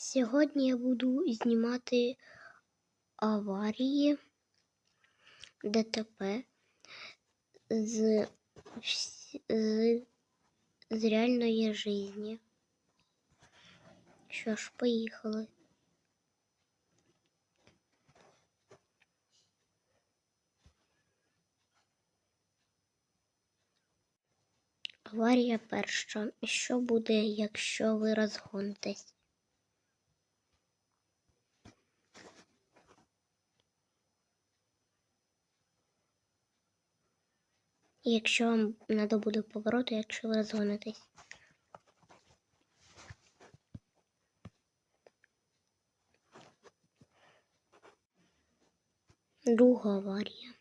Сьогодні я буду знімати аварії ДТП з, з, з реальної житті. Що ж, поїхали. Аварія перша. Що буде, якщо ви розгонитесь? Якщо вам треба буде поворот, якщо ви розгонитесь. Друга аварія.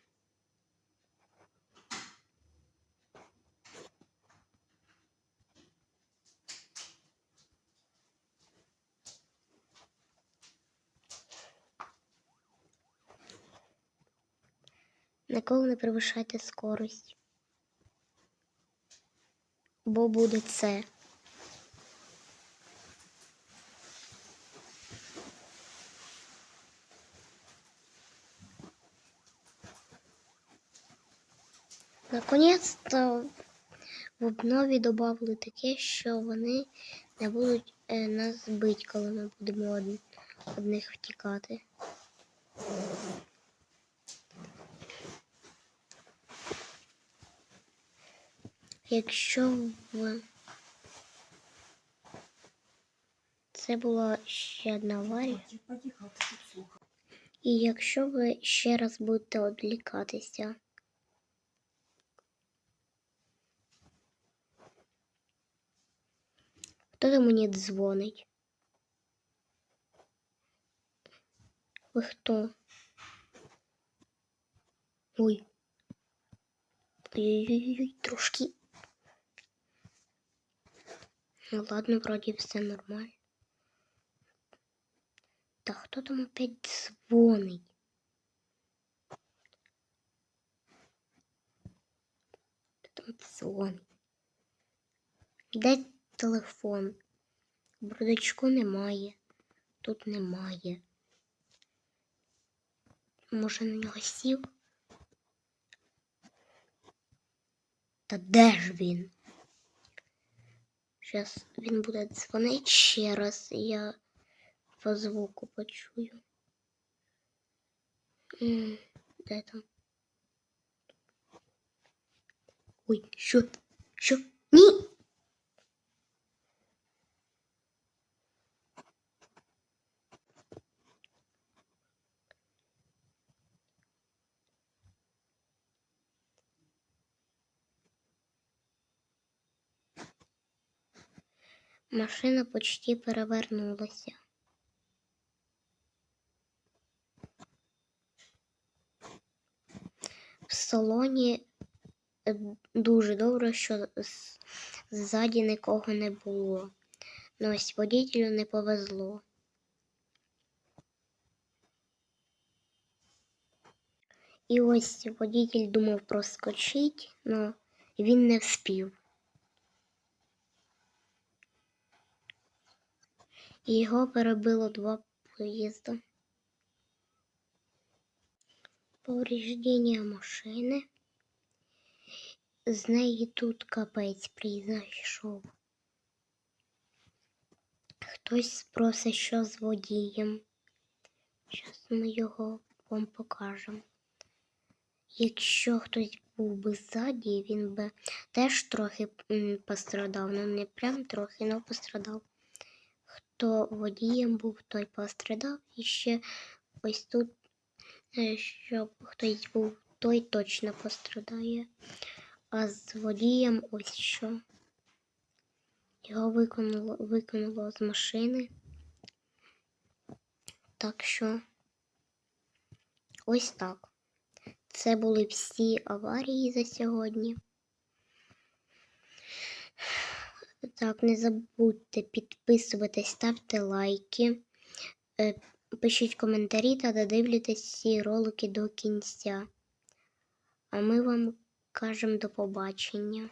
Ніколи не перевищайте скорость. Бо буде це. Наконець-то в обнові додали таке, що вони не будуть е, нас бити, коли ми будемо од, одних втікати. Якщо в це була ще одна аварія, і якщо ви ще раз будете відвлікатися, хто там мені дзвонить? Ви хто? Ой. Ой-ой-ой, трошки. Ну ладно, вроде все нормально. Да кто там опять звонит? Кто там дзвонить? Де телефон? В немає. Тут немає. Може на нього сів? Та де ж він? Зараз він буде дзвонити ще раз, і я по звуку почую. Де там? Ой, що? Що? Ні! Машина почти перевернулася. В салоні е, дуже добре, що ззаді нікого не було. Ну ось водителю не повезло. І ось водитель думав проскочить, але він не вспів. Його перебило два поїзда. Повреждення машини. З неї тут капець прийшов. Хтось спросить, що з водієм. Зараз ми його вам покажемо. Якщо хтось був би ззаді, він би теж трохи пострадав. Ну не прям трохи, але пострадав. Хто водієм був, той пострадав. І ще ось тут, е, щоб хтось був, той точно пострадає. А з водієм ось що. Його виконало, викинуло з машини. Так що ось так. Це були всі аварії за сьогодні. Так, не забудьте підписуватись, ставте лайки, е, пишіть коментарі та додивлюйтесь всі ролики до кінця. А ми вам кажемо до побачення.